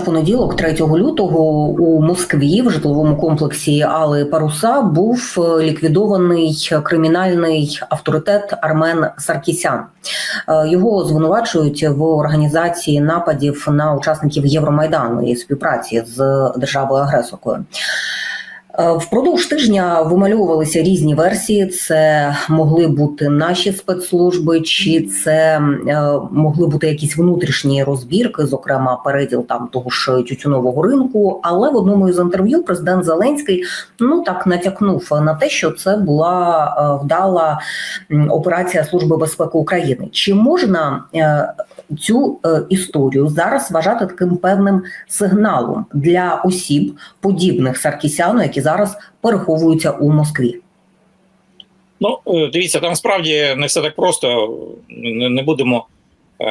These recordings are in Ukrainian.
понеділок, 3 лютого, у Москві в житловому комплексі Али Паруса був е, ліквідований кримінальний авторитет Армен Саркісян. Е, Його звинувачують в організації нападів на учасників Євромайдану і співпраці з державою агресоркою. Е, Впродовж тижня вимальовувалися різні версії. Це могли бути наші спецслужби, чи це е, могли бути якісь внутрішні розбірки, зокрема переділ там того ж тютюнового ринку. Але в одному із інтерв'ю президент Зеленський ну так натякнув на те, що це була е, вдала операція Служби безпеки України. Чи можна цю історію зараз вважати таким певним сигналом для осіб, подібних Саркісяну, які зараз переховуються у Москві? Ну, е, дивіться, там справді не все так просто. Не, будемо е,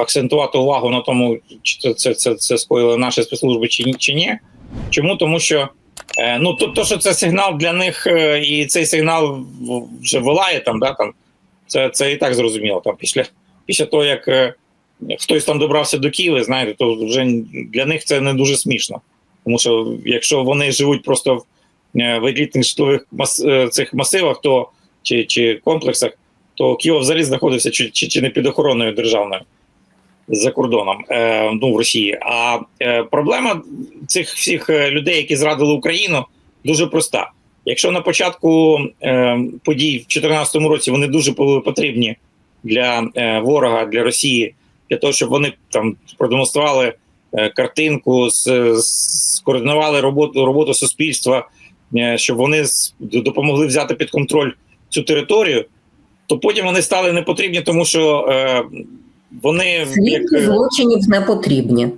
акцентувати увагу на тому, чи це, це, це, це скоїли наші спецслужби чи, ні- чи ні. Чому? Тому що е, ну, то, то, що це сигнал для них, е, і цей сигнал вже волає там, да, там, це, це і так зрозуміло. Там, після, після того, як е, хтось там добрався до Києва, знаєте, то вже для них це не дуже смішно. Тому що якщо вони живуть просто в, е, елітних житлових мас, е, цих масивах, то чи, чи комплексах, то Київ взагалі знаходився чи, чи, чи не під охороною державною за кордоном, е, ну в Росії. А е, проблема цих всіх е, людей, які зрадили Україну, дуже проста. Якщо на початку е, подій в 2014 році вони дуже були потрібні для е, ворога, для Росії, для того, щоб вони там продемонстрували картинку, скоординували роботу, роботу суспільства, е, щоб вони допомогли взяти під контроль цю територію, то потім вони стали непотрібні, тому що е, вони як, Свідки злочинів не потрібні.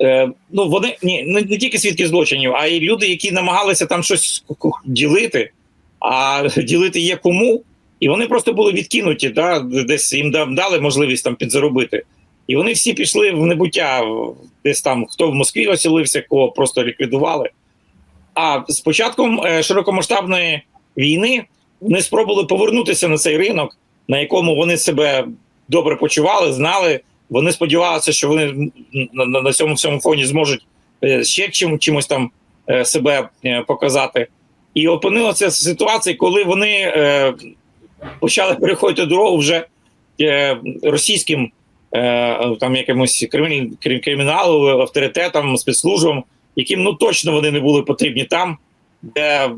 е, ну вони ні, не, не тільки свідки злочинів, а й люди, які намагалися там щось ділити, а ділити є кому, і вони просто були відкинуті, да, десь їм да- дали можливість там підзаробити. І вони всі пішли в небуття, десь там хто в Москві оселився, кого просто ліквідували. А з початком е, широкомасштабної війни вони спробували повернутися на цей ринок, на якому вони себе добре почували, знали. Вони сподівалися, що вони на, цьому всьому фоні зможуть е, ще чим, чимось там е, себе показати. І опинилася ситуація, коли вони почали переходити дорогу вже російським там якимось кримі- крим- криміналу, авторитетам, спецслужбам, яким ну точно вони не були потрібні там, де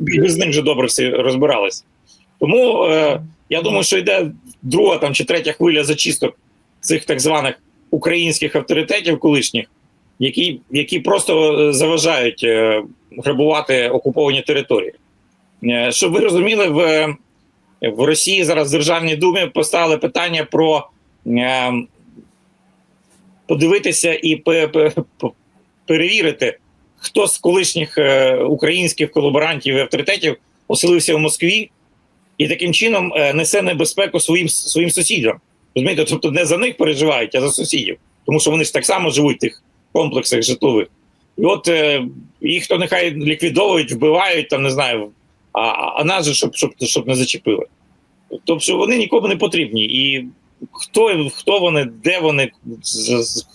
без ним вже добре всі розбирались. Тому е, я думаю, що йде друга там чи третя хвиля зачисток цих так званих українських авторитетів колишніх, які, які просто е, заважають е, грабувати окуповані території. Е, щоб ви розуміли, в, в Росії зараз в Державній думі поставили питання про е, подивитися і перевірити, хто з колишніх е, українських колаборантів і авторитетів оселився в Москві і таким чином е, несе небезпеку своїм своїм сусідам. Розумієте, тобто не за них переживають, а за сусідів, тому що вони ж так само живуть в тих комплексах житлових. І от е, їх то нехай ліквідовують, вбивають там, не знаю, а, а нас же щоб, щоб, щоб не зачепили. Тобто вони нікому не потрібні. І хто, хто вони, де вони,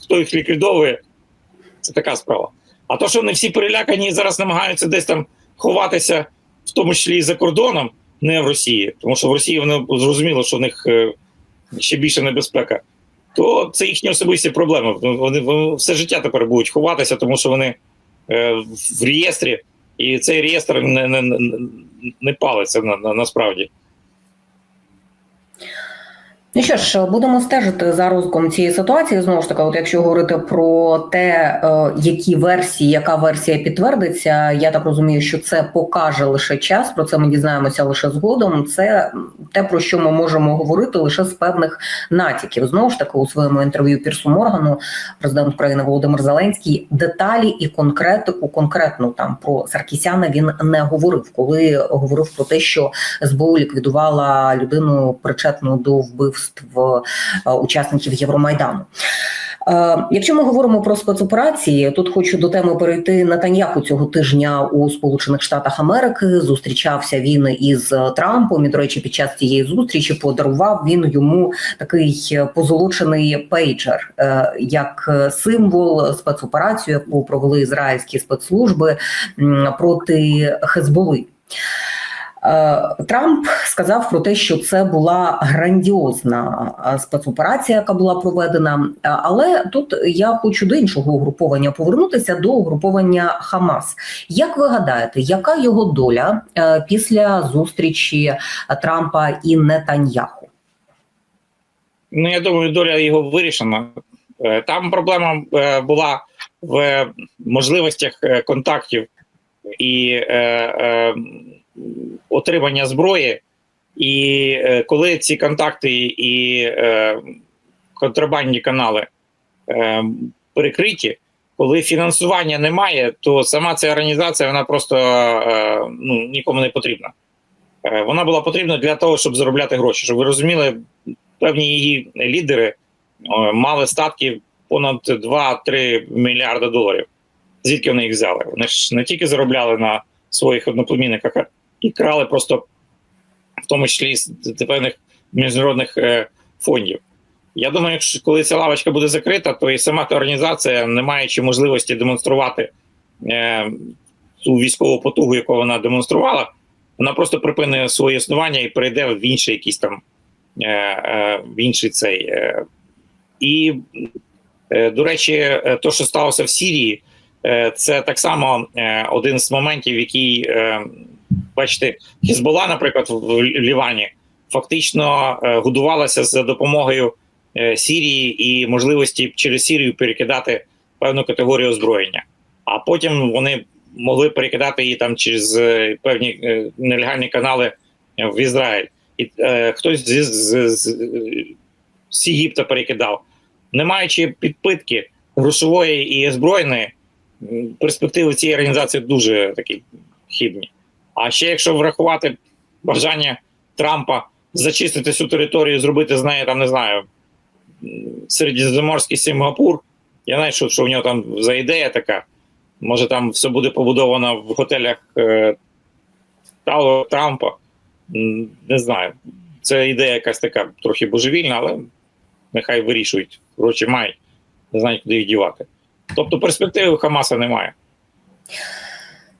хто їх ліквідовує, це така справа. А то, що вони всі перелякані і зараз намагаються десь там ховатися, в тому числі і за кордоном, не в Росії, тому що в Росії вони зрозуміло, що в них е, ще більша небезпека, то це їхні особисті проблеми. Вони, вони все життя тепер будуть ховатися, тому що вони е, в реєстрі, і цей реєстр не, не, не палиться на, на, насправді. Ну що ж, будемо стежити за розвитком цієї ситуації. Знову ж таки, от якщо говорити про те, е, які версії, яка версія підтвердиться, я так розумію, що це покаже лише час. Про це ми дізнаємося лише згодом. Це те, про що ми можемо говорити лише з певних натяків. Знову ж таки, у своєму інтерв'ю Пірсу Моргану президент України Володимир Зеленський деталі і конкретику конкретно там про Саркісяна він не говорив, коли говорив про те, що СБУ ліквідувала людину причетну до вбивств е, учасників Євромайдану. Е, Якщо ми говоримо про спецоперації, тут хочу до теми перейти Натаньяху цього тижня у Сполучених Штатах Америки. Зустрічався він із Трампом. І, до речі, під час цієї зустрічі подарував він йому такий позолочений пейджер е, як символ спецоперації, яку провели ізраїльські спецслужби проти Хезболи. Е, Трамп сказав про те, що це була грандіозна е, спецоперація, яка була проведена. Е, Але тут я хочу до іншого угруповання повернутися до угруповання Хамас. Як ви гадаєте, яка його доля після зустрічі Трампа і Нетаньяху? Ну, я думаю, доля його вирішена. Там проблема була в можливостях контактів і отримання зброї. І е, коли ці контакти і е, контрабандні канали е, перекриті, коли фінансування немає, то сама ця організація вона просто е, ну, нікому не потрібна. Е, вона була потрібна для того, щоб заробляти гроші. Щоб ви розуміли, певні її лідери е, мали статки понад 2-3 мільярди доларів. Звідки вони їх взяли? Вони ж не тільки заробляли на своїх одноплемінниках, і крали просто в тому числі з певних міжнародних е, фондів. Я думаю, якщо коли ця лавочка буде закрита, то і сама та організація, не маючи можливості демонструвати е, ту військову потугу, яку вона демонструвала, вона просто припинить своє існування і перейде в інший якийсь там е, е, в інший цей. Е, і, е, до речі, е, то, що сталося в Сірії, е, це так само е, один з моментів, який, е, бачите, Хізбола, наприклад, в Лівані фактично е, годувалася за допомогою е, Сірії і можливості через Сірію перекидати певну категорію озброєння. А потім вони могли перекидати її там через е, певні нелегальні канали в Ізраїль. І е, хтось з, з, з, з Єгипта перекидав, не маючи підпитки грошової і озброєної, перспективи цієї організації дуже такі хибні. А ще якщо врахувати бажання Трампа зачистити всю територію, зробити з неї там, не знаю, м, середземноморський Сингапур, я знаю, що, що в нього там за ідея така. Може, там все буде побудовано в готелях е, Трампа. Не знаю. Це ідея якась така трохи божевільна, але нехай вирішують. Гроші мають, не знають, куди їх дівати. Тобто перспективи Хамаса немає.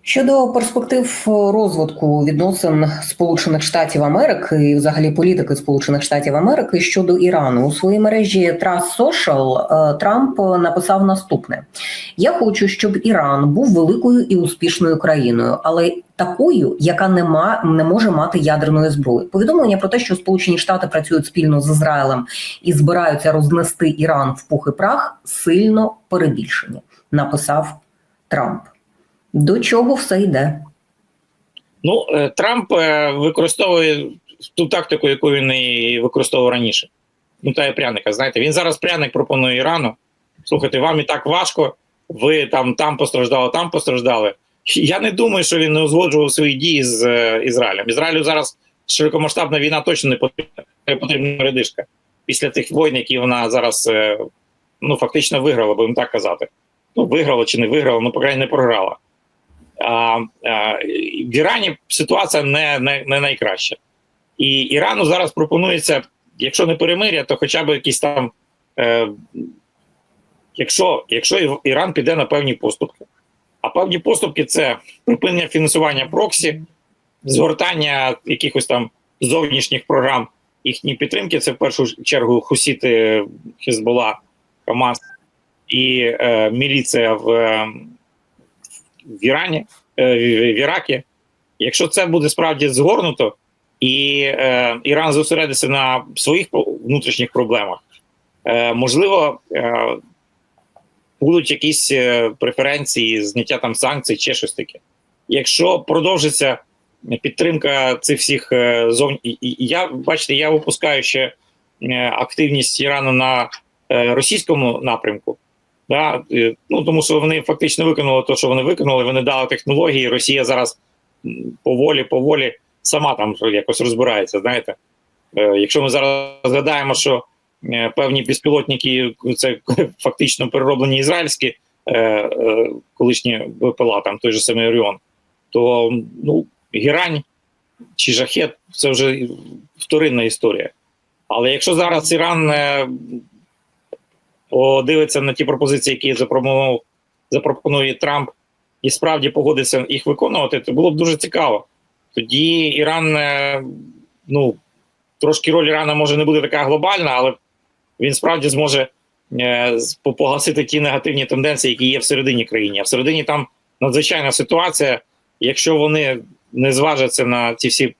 Щодо перспектив розвитку відносин Сполучених Штатів Америки і взагалі політики Сполучених Штатів Америки щодо Ірану у своїй мережі Trust Social е, Трамп написав наступне: Я хочу, щоб Іран був великою і успішною країною, але такою, яка не ма не може мати ядерної зброї. Повідомлення про те, що Сполучені Штати працюють спільно з Ізраїлем і збираються рознести Іран в пух і прах, сильно перебільшені, написав Трамп. До чого все йде? Ну, е, Трамп е, використовує ту тактику, яку він і використовував раніше. Ну, та й пряника. Знаєте, він зараз пряник пропонує Ірану. Слухайте, вам і так важко, ви там там постраждали, там постраждали. Я не думаю, що він не узгоджував свої дії з е, Ізраїлем. Ізраїлю зараз широкомасштабна війна точно не потрібна, потрібна передишка. Після тих воїн, які вона зараз ну, фактично виграла, будемо так казати. Ну, виграла чи не виграла, ну, по крайній не програла. А, а, в Ірані ситуація не, не, не найкраща. І Ірану зараз пропонується, якщо не перемиря, то хоча б якісь там. Е, якщо, якщо Іран піде на певні поступки. А певні поступки це припинення фінансування проксі, згортання якихось там зовнішніх програм їхньої підтримки. Це в першу чергу хусіти Хезбола, Хамас і е, міліція в, е, в Ірані, е, в, Іракі. Якщо це буде справді згорнуто, і е, Іран зосередиться на своїх внутрішніх проблемах, е, можливо, е, будуть якісь е, преференції, зняття там санкцій чи щось таке. Якщо продовжиться підтримка цих всіх е, зовні, я бачите, я випускаю ще активність Ірану на російському напрямку. Да? Ну, тому що вони фактично виконали те, що вони виконали, вони дали технології. Росія зараз поволі, поволі сама там якось розбирається. Знаєте, Е, якщо ми зараз згадаємо, що е, певні безпілотники, це фактично перероблені ізраїльські е, колишні БПЛА, там той же самий Оріон, то ну, герань чи жахет це вже вторинна історія. Але якщо зараз Іран е, подивиться на ті пропозиції, які запропонував, запропонує Трамп, і справді погодиться їх виконувати, то було б дуже цікаво. Тоді Іран, е, ну, трошки роль Ірана може не буде така глобальна, але він справді зможе е, погасити ті негативні тенденції, які є всередині країни. А всередині там надзвичайна ситуація. Якщо вони не зважаться на ці всі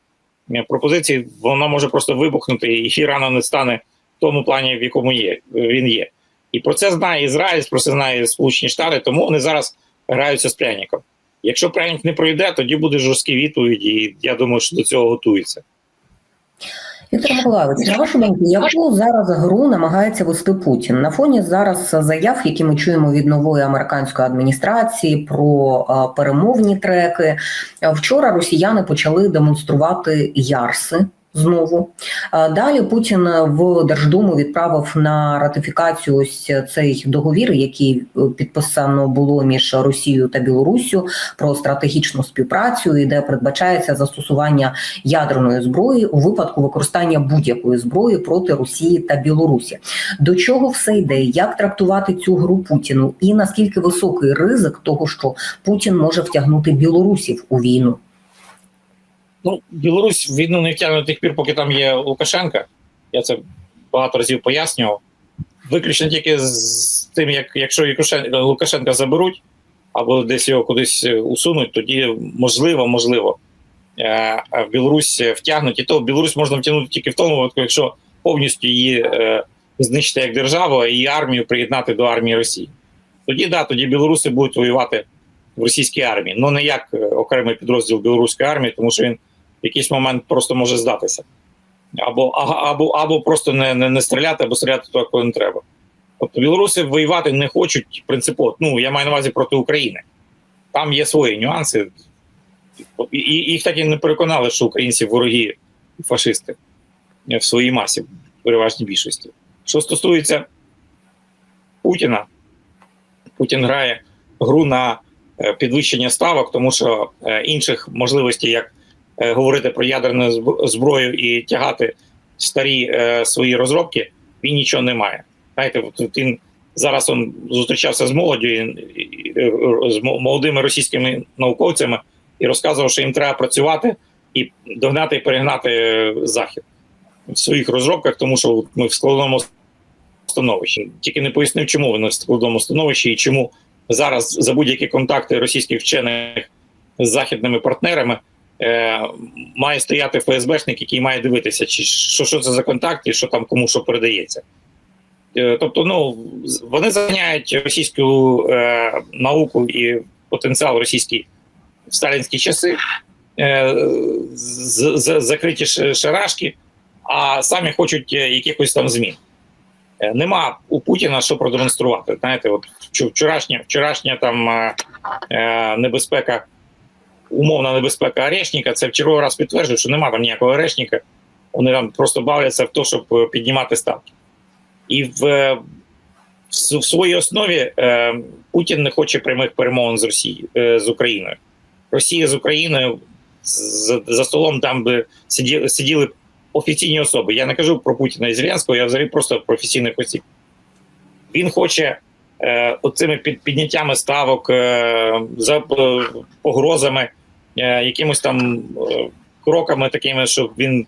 е, пропозиції, вона може просто вибухнути, і Ірана не стане в тому плані, в якому є він є. І про це знає Ізраїль, про це знає Сполучені Штати, тому вони зараз граються з пряником. Якщо пряник не пройде, тоді буде жорсткі відповіді, і я думаю, що до цього готуються. Віктор Миколаївич, на вашу думку, яку зараз гру намагається вести Путін на фоні зараз заяв, які ми чуємо від нової американської адміністрації про перемовні треки. Вчора росіяни почали демонструвати ярси. Знову Е, далі Путін в Держдуму відправив на ратифікацію ось цей договір, який е, підписано було між Росією та Білоруссю про стратегічну співпрацю, і де передбачається застосування ядерної зброї у випадку використання будь-якої зброї проти Росії та Білорусі. До чого все йде? Як трактувати цю гру Путіну? І наскільки високий ризик того, що Путін може втягнути білорусів у війну? Ну, Білорусь війну не втягне до тих пір, поки там є Лукашенка. Я це багато разів пояснював. Виключно тільки з тим, як якщо Лукашенка заберуть або десь його кудись усунуть, тоді можливо, можливо, е, е, в Білорусь втягнуть. І то Білорусь можна втягнути тільки в тому випадку, якщо повністю її е, знищити як державу, її армію приєднати до армії Росії. Тоді да, тоді білоруси будуть воювати в російській армії. Ну не як е, окремий підрозділ білоруської армії, тому що він в якийсь момент просто може здатися. Або, або, або просто не, не, не стріляти, або стріляти туди, коли не треба. Тобто білоруси воювати не хочуть принципово. Ну, я маю на увазі проти України. Там є свої нюанси. І, їх так і не переконали, що українці вороги фашисти в своїй масі, в переважній більшості. Що стосується Путіна, Путін грає гру на е, підвищення ставок, тому що е, інших можливостей, як говорити про ядерну зброю і тягати старі е, свої розробки, він нічого не має. Знаєте, він зараз он зустрічався з молоддю, і- з мо- молодими російськими науковцями і розказував, що їм треба працювати і догнати і перегнати е, захід в своїх розробках, тому що ми в складному становищі. Тільки не пояснив, чому вони в складному становищі і чому зараз за будь-які контакти російських вчених з західними партнерами е, має стояти ФСБшник, який має дивитися, чи що, що це за контакт і що там кому що передається. Е, тобто, ну вони заганяють російську е, науку і потенціал російський в сталінські часи, е, з, з, закриті шарашки, а самі хочуть е, якихось там змін. Е, Нема у Путіна що продемонструвати. Знаєте, от вчорашня, вчорашня там е, е, небезпека, умовна небезпека Орешника, це в черговий раз підтверджує, що нема там ніякого Орешника. Вони там просто бавляться в те, щоб е, піднімати ставки. І в, е, в в своїй основі е, Путін не хоче прямих перемовин з Росією е, з Україною. Росія з Україною з- за столом там би сиділи, сиділи офіційні особи. Я не кажу про Путіна і Зеленського, я взагалі просто про офіційних осіб. Він хоче е, оцими під, підняттями ставок, е, за е, погрозами, якимось там е, кроками такими, щоб він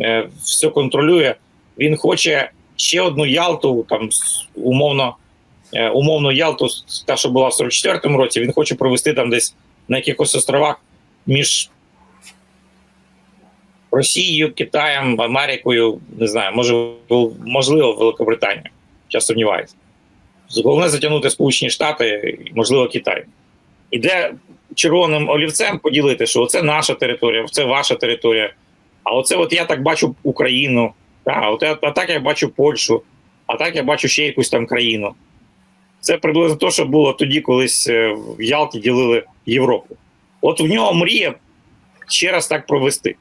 е, все контролює. Він хоче ще одну Ялту, там умовно, е, умовно Ялту, та, що була в 44-му році, він хоче провести там десь на якихось островах між Росією, Китаєм, Америкою, не знаю, може, можливо, Великобританію. Я сумніваюся. Головне затягнути Сполучені Штати, можливо, Китай. Іде червоним олівцем поділити, що це наша територія, це ваша територія. А оце от я так бачу Україну, та, от я, а так я бачу Польщу, а так я бачу ще якусь там країну. Це приблизно те, що було тоді, колись е, в Ялті ділили Європу. От в нього мрія ще раз так провести.